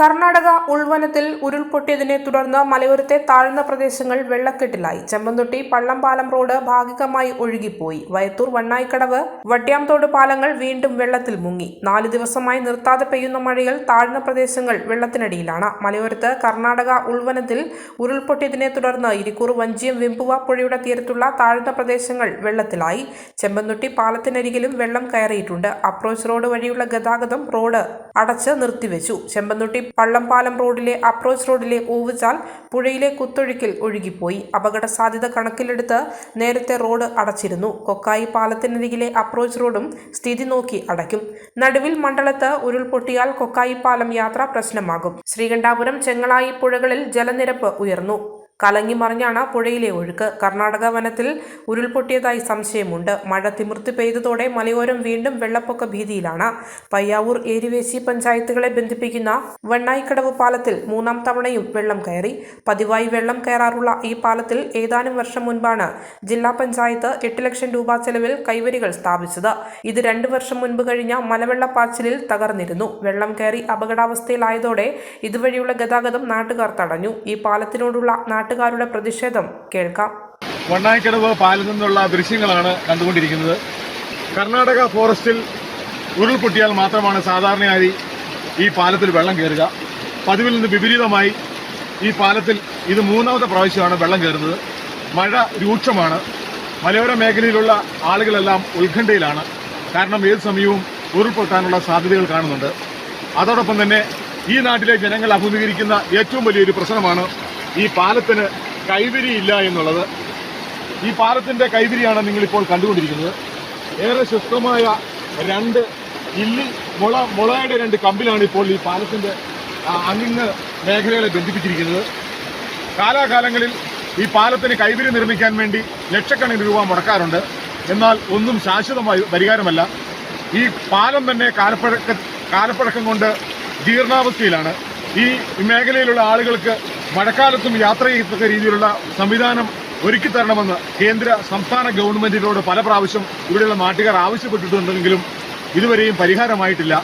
കർണാടക ഉൾവനത്തിൽ ഉരുൾപൊട്ടിയതിനെ തുടർന്ന് മലയോരത്തെ താഴ്ന്ന പ്രദേശങ്ങൾ വെള്ളക്കെട്ടിലായി. ചെമ്പന്തൊട്ടി പള്ളംപാലം റോഡ് ഭാഗികമായി ഒഴുകിപ്പോയി. വയത്തൂർ വണ്ണായിക്കടവ് വട്ടിയാംതോട് പാലങ്ങൾ വീണ്ടും വെള്ളത്തിൽ മുങ്ങി. നാല് ദിവസമായി നിർത്താതെ പെയ്യുന്ന മഴയിൽ താഴ്ന്ന പ്രദേശങ്ങൾ വെള്ളത്തിനടിയിലാണ്. മലയോരത്ത് കർണാടക ഉൾവനത്തിൽ ഉരുൾപൊട്ടിയതിനെ തുടർന്ന് ഇരിക്കൂർ വഞ്ചിയം വെമ്പുവ പുഴയുടെ തീരത്തുള്ള താഴ്ന്ന പ്രദേശങ്ങൾ വെള്ളത്തിലായി. ചെമ്പന്തൊട്ടി പാലത്തിനരികിലും വെള്ളം കയറിയിട്ടുണ്ട്. അപ്രോച്ച് റോഡ് വഴിയുള്ള ഗതാഗതം റോഡ് അടച്ച് നിർത്തിവെച്ചു. ചെമ്പന്തൊട്ടി പള്ളംപാലം റോഡിലെ അപ്രോച്ച് റോഡിലെ ഓവുചാൽ പുഴയിലെ കുത്തൊഴുക്കിൽ ഒഴുകിപ്പോയി. അപകട സാധ്യത കണക്കിലെടുത്ത് നേരത്തെ റോഡ് അടച്ചിരുന്നു. കൊക്കായി പാലത്തിനരികിലെ അപ്രോച്ച് റോഡും സ്ഥിതി നോക്കി അടയ്ക്കും. നടുവിൽ മണ്ഡലത്ത് ഉരുൾപൊട്ടിയാൽ കൊക്കായി പാലം യാത്ര പ്രശ്നമാകും. ശ്രീകണ്ഠാപുരം ചെങ്ങളായി പുഴകളിൽ ജലനിരപ്പ് ഉയർന്നു. കലങ്ങി മറിഞ്ഞാണ് പുഴയിലെ ഒഴുക്ക്. കർണാടക വനത്തിൽ ഉരുൾപൊട്ടിയതായി സംശയമുണ്ട്. മഴ തിമിർത്ത് പെയ്തതോടെ മലയോരം വീണ്ടും വെള്ളപ്പൊക്ക ഭീതിയിലാണ്. പയ്യാവൂർ ഏരിവേശി പഞ്ചായത്തുകളെ ബന്ധിപ്പിക്കുന്ന വെണ്ണായിക്കടവ് പാലത്തിൽ മൂന്നാം തവണയും വെള്ളം കയറി. പതിവായി വെള്ളം കയറാറുള്ള ഈ പാലത്തിൽ ഏതാനും വർഷം മുൻപാണ് ജില്ലാ പഞ്ചായത്ത് എട്ട് ലക്ഷം രൂപ ചെലവിൽ കൈവരികൾ സ്ഥാപിച്ചത്. ഇത് രണ്ടു വർഷം മുൻപ് കഴിഞ്ഞ മലവെള്ള പാച്ചിലിൽ തകർന്നിരുന്നു. വെള്ളം കയറി അപകടാവസ്ഥയിലായതോടെ ഇതുവഴിയുള്ള ഗതാഗതം നാട്ടുകാർ തടഞ്ഞു. ഈ പാലത്തിനോടുള്ള നാട്ടുകാരുടെ പ്രതിഷേധം കേൾക്കാം. വണ്ണായിക്കടവ് പാലിൽ നിന്നുള്ള ദൃശ്യങ്ങളാണ് കണ്ടുകൊണ്ടിരിക്കുന്നത്. കർണാടക ഫോറസ്റ്റിൽ ഉരുൾപൊട്ടിയാൽ മാത്രമാണ് സാധാരണയായി ഈ പാലത്തിൽ വെള്ളം കയറുക. പതിവിൽ നിന്ന് വിപരീതമായി ഈ പാലത്തിൽ ഇത് മൂന്നാമത്തെ പ്രാവശ്യമാണ് വെള്ളം കയറുന്നത്. മഴ രൂക്ഷമാണ്. മലയോര മേഖലയിലുള്ള ആളുകളെല്ലാം ഉത്കണ്ഠയിലാണ്. കാരണം ഏത് സമയവും ഉരുൾപൊട്ടാനുള്ള സാധ്യതകൾ കാണുന്നുണ്ട്. അതോടൊപ്പം തന്നെ ഈ നാട്ടിലെ ജനങ്ങൾ അഭിമുഖീകരിക്കുന്ന ഏറ്റവും വലിയൊരു പ്രശ്നമാണ് ഈ പാലത്തിന് കൈവരിയില്ല എന്നുള്ളത്. ഈ പാലത്തിന്റെ കൈവരിയാണ് നിങ്ങളിപ്പോൾ കണ്ടുകൊണ്ടിരിക്കുന്നത്. ഏറെ ശുദ്ധമായ രണ്ട് ഇല്ലി മുള മുളയുടെ രണ്ട് കമ്പിലാണ് ഇപ്പോൾ ഈ പാലത്തിന്റെ അങ്ങിങ്ങ് മേഖലകളെ ബന്ധിപ്പിച്ചിരിക്കുന്നത്. കാലാകാലങ്ങളിൽ ഈ പാലത്തിന് കൈവരി നിർമ്മിക്കാൻ വേണ്ടി ലക്ഷക്കണക്കിന് രൂപ മുടക്കാറുണ്ട്. എന്നാൽ ഒന്നും ശാശ്വതമായി പരിഹാരമല്ല. ഈ പാലം തന്നെ കാലപ്പഴക്ക കാലപ്പഴക്കം കൊണ്ട് ജീർണാവസ്ഥയിലാണ്. ഈ മേഖലയിലുള്ള ആളുകൾക്ക് മഴക്കാലത്തും യാത്ര ചെയ്യത്തക്ക രീതിയിലുള്ള സംവിധാനം ഒരുക്കി തരണമെന്ന് കേന്ദ്ര സംസ്ഥാന ഗവൺമെന്റിനോട് പല പ്രാവശ്യം ഇവിടെയുള്ള നാട്ടുകാർ ആവശ്യപ്പെട്ടിട്ടുണ്ടെങ്കിലും ഇതുവരെയും പരിഹാരമായിട്ടില്ല.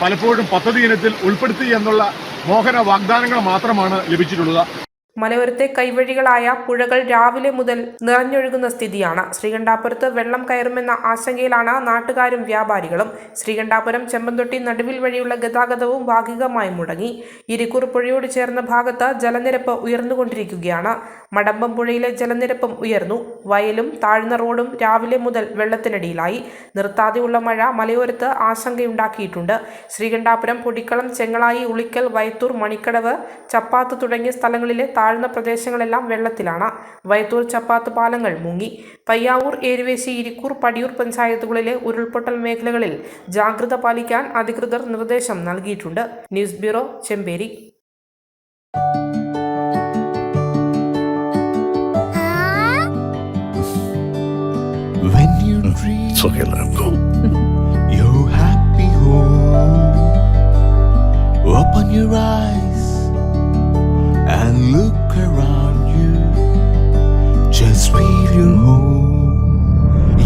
പലപ്പോഴും പദ്ധതി ഇനത്തിൽ ഉൾപ്പെടുത്തി എന്നുള്ള മോഹന വാഗ്ദാനങ്ങൾ മാത്രമാണ് ലഭിച്ചിട്ടുള്ളത്. മലയോരത്തെ കൈവഴികളായ പുഴകൾ രാവിലെ മുതൽ നിറഞ്ഞൊഴുകുന്ന സ്ഥിതിയാണ്. ശ്രീകണ്ഠാപുരത്ത് വെള്ളം കയറുമെന്ന ആശങ്കയിലാണ് നാട്ടുകാരും വ്യാപാരികളും. ശ്രീകണ്ഠാപുരം ചെമ്പന്തൊട്ടി നടുവിൽ വഴിയുള്ള ഗതാഗതവും ഭാഗികമായി മുടങ്ങി. ഇരിക്കൂർ പുഴയോട് ചേർന്ന ഭാഗത്ത് ജലനിരപ്പ് ഉയർന്നുകൊണ്ടിരിക്കുകയാണ്. മടമ്പം പുഴയിലെ ജലനിരപ്പും ഉയർന്നു. വയലും താഴ്ന്ന റോഡും രാവിലെ മുതൽ വെള്ളത്തിനടിയിലായി. നിർത്താതെയുള്ള മഴ മലയോരത്ത് ആശങ്കയുണ്ടാക്കിയിട്ടുണ്ട്. ശ്രീകണ്ഠാപുരം പൊടിക്കളം ചെങ്ങളായി ഉളിക്കൽ വയത്തൂർ മണിക്കടവ് ചപ്പാത്ത് തുടങ്ങിയ സ്ഥലങ്ങളിലെ താഴ്ന്ന പ്രദേശങ്ങളെല്ലാം വെള്ളത്തിലാണ്. വയത്തൂർ ചപ്പാത്ത് പാലങ്ങൾ മുങ്ങി. പയ്യാവൂർ ഏരുവേശി ഇരിക്കൂർ പടിയൂർ പഞ്ചായത്തുകളിലെ ഉരുൾപൊട്ടൽ മേഖലകളിൽ ജാഗ്രത പാലിക്കാൻ അധികൃതർ നിർദ്ദേശം നൽകിയിട്ടുണ്ട്. News bureau Chemperi. When you dream